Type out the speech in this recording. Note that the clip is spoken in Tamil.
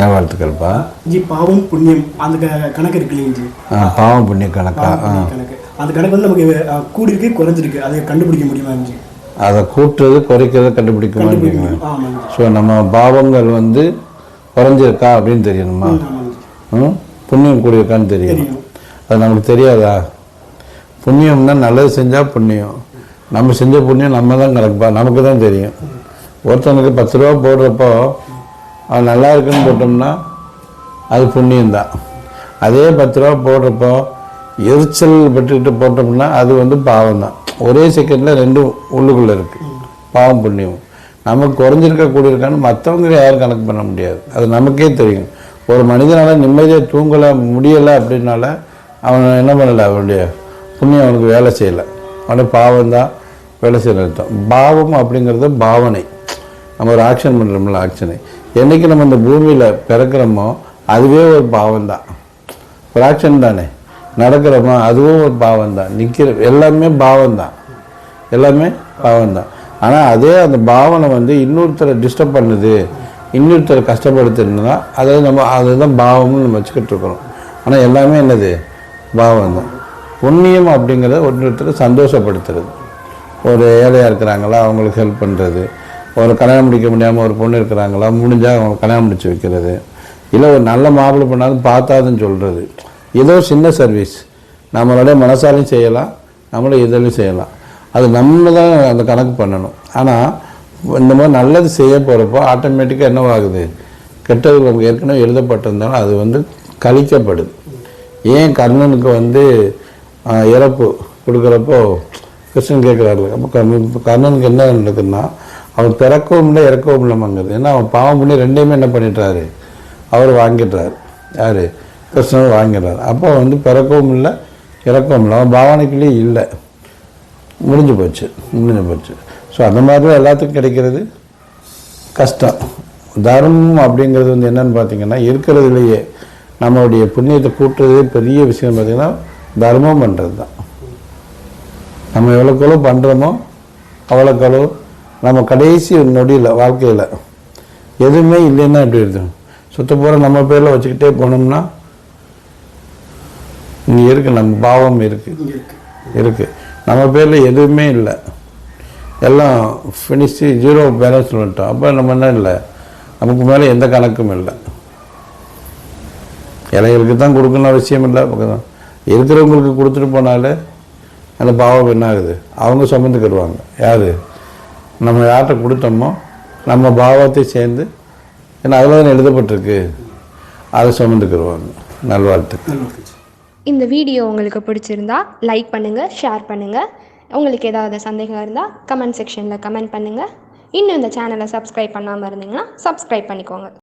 நல்வாழ்த்துக்கள் ஜி பாவம் புண்ணியம் அந்த கணக்கு இருக்கு இல்லைங்க ஜி பாவம் புண்ணிய கணக்கா? புண்ணியம் கணக்கு. அந்த கணக்கு வந்து நமக்கு கூடியிருக்கு குறைஞ்சிருக்கு. அதை கண்டுபிடிக்க முடியுமா ஜி? அதை கூட்டுறது குறைக்கிறது கண்டுபிடிக்க முடியும். ஸோ நம்ம பாவங்கள் வந்து குறைஞ்சிருக்கா அப்படின்னு தெரியணுமா? புண்ணியம் கூடியிருக்கான்னு தெரியணும் தெரியும். அது நமக்கு தெரியாதா? புண்ணியம்னா நல்லது செஞ்சால் புண்ணியம். நம்ம செஞ்ச புண்ணியம் நம்ம தான் கணக்குப்பா நமக்கு தான் தெரியும். ஒருத்தனுக்கு பத்து ரூபா போடுறப்போ அவன் நல்லா இருக்குன்னு போட்டோம்னா அது புண்ணியம்தான். அதே பத்து ரூபா போடுறப்போ எரிச்சல் பெற்றுக்கிட்டு போட்டோம்னா அது வந்து பாவம் தான் ஒரே செகண்டில் ரெண்டும் உள்ளுக்குள்ளே இருக்குது பாவம் புண்ணியம். நமக்கு குறைஞ்சிருக்க கூடியிருக்கான்னு மற்றவங்க யாரும் கணக்கு பண்ண முடியாது. அது நமக்கே தெரியும். ஒரு மனிதனால் நிம்மதியாக தூங்கலை முடியலை அப்படின்னால அவன் என்ன பண்ணலை அவனுடைய புண்ணியம் அவனுக்கு வேலை செய்யலை. அவனுடைய பாவம் தான் வேலை செய்யல அர்த்தம். பாவம் அப்படிங்கிறது பாவனை. நம்ம ஒரு ஆக்ஷன் பண்ணுறோம்ல ஆக்ஷனை என்றைக்கு நம்ம இந்த பூமியில் பிறக்கிறோமோ அதுவே ஒரு பாவம் தான் ஒரு ஆக்ஷன் தானே. நடக்கிறோமா அதுவும் ஒரு பாவம் தான் நிற்கிற எல்லாமே பாவம் தான் எல்லாமே பாவம் தான் ஆனால் அதே அந்த பாவனை வந்து இன்னொருத்தரை டிஸ்டர்ப் பண்ணுது இன்னொருத்தரை கஷ்டப்படுத்துனா அதை நம்ம அதுதான் பாவம்னு நம்ம வச்சுக்கிட்டு இருக்கிறோம். ஆனால் எல்லாமே என்னது? பாவம் தான். புண்ணியம் அப்படிங்கிறத ஒருத்தரை சந்தோஷப்படுத்துறது. ஒரு ஏழையாக இருக்கிறாங்களா அவங்களுக்கு ஹெல்ப் பண்ணுறது ஒரு கல்யாணம் முடிக்க முடியாமல் ஒரு பொண்ணு இருக்கிறாங்களா முடிஞ்சால் அவங்க கல்யாணம் முடிச்சு வைக்கிறது. இல்லை ஒரு நல்ல மாப்பிள்ளை பண்ணாலும் பார்த்தாதுன்னு சொல்கிறது ஏதோ சின்ன சர்வீஸ் நம்மளுடைய மனசாலையும் செய்யலாம் நம்மளும் இதிலையும் செய்யலாம். அது நம்ம தான் அந்த கணக்கு பண்ணணும். ஆனால் இந்த மாதிரி நல்லது செய்ய போகிறப்போ ஆட்டோமேட்டிக்காக என்னவாகுது? கெட்டது நமக்கு ஏற்கனவே எழுதப்பட்டிருந்தாலும் அது வந்து கழிக்கப்படுது ஏன் கர்ணனுக்கு வந்து இறப்பு கொடுக்குறப்போ கிருஷ்ணன் கேட்குறாரு. அப்போ கர்ணன் கர்ணனுக்கு என்ன நடக்குதுன்னா அவர் பிறக்கவும் இல்லை இறக்கவும் இல்லைமாங்கிறது ஏன்னா அவன் பாவம் பண்ணி ரெண்டையுமே என்ன பண்ணிட்டாரு அவர் வாங்கிட்டார் யார்? கிருஷ்ணன் வாங்கிடுறாரு. அப்போ வந்து பிறக்கவும் இல்லை இறக்கவும் இல்லை. அவன் பாவனைக்குள்ளேயே இல்லை. முடிஞ்சு போச்சு. முடிஞ்சு போச்சு. ஸோ அந்த மாதிரி தான் எல்லாத்துக்கும் கிடைக்கிறது கஷ்டம். தர்மம் அப்படிங்கிறது வந்து என்னன்னு பார்த்தீங்கன்னா இருக்கிறதுலையே நம்மளுடைய புண்ணியத்தை கூட்டுறதே பெரிய விஷயம் பார்த்தீங்கன்னா தர்மம் பண்ணுறது தான் நம்ம எவ்வளோக்களோ பண்ணுறோமோ அவ்வளோக்களோ நம்ம கடைசி நொடியில் வாழ்க்கையில் எதுவுமே இல்லைன்னா எப்படி இருக்கும் சுத்த போகிற நம்ம பேரில் வச்சுக்கிட்டே போனோம்னா இங்கே இருக்குது நம்ம பாவம் இருக்குது இருக்குது நம்ம பேரில் எதுவுமே இல்லை. எல்லாம் ஃபினிஷு ஜீரோ பேலன்ஸ் வந்துட்டோம் அப்போ நம்ம என்ன இல்லை? நமக்கு மேலே எந்த கணக்கும் இல்லை. இலைகளுக்கு தான் கொடுக்கணும் அவசியம் இல்லை. இருக்கிறவங்களுக்கு கொடுத்துட்டு போனாலே அந்த பாவம் என்ன ஆகுது? அவங்க சுமந்துக்கிடுவாங்க. யார்? நம்ம யார்கிட்ட கொடுத்தோமோ நம்ம பாவத்தை சேர்ந்து ஏன்னா அதில் தான் எழுதப்பட்டிருக்கு. அதை சுமந்துக்கிடுவாங்க. நல்வாழ்த்துக்கள். இந்த வீடியோ உங்களுக்கு பிடிச்சிருந்தா லைக் பண்ணுங்கள் ஷேர் பண்ணுங்கள் உங்களுக்கு ஏதாவது சந்தேகம் இருந்தால் கமெண்ட் செக்ஷனில் கமெண்ட் பண்ணுங்கள் இன்னும் இந்த சேனலை சப்ஸ்கிரைப் பண்ணாமல் இருந்தீங்கன்னா சப்ஸ்கிரைப் பண்ணிக்கோங்க.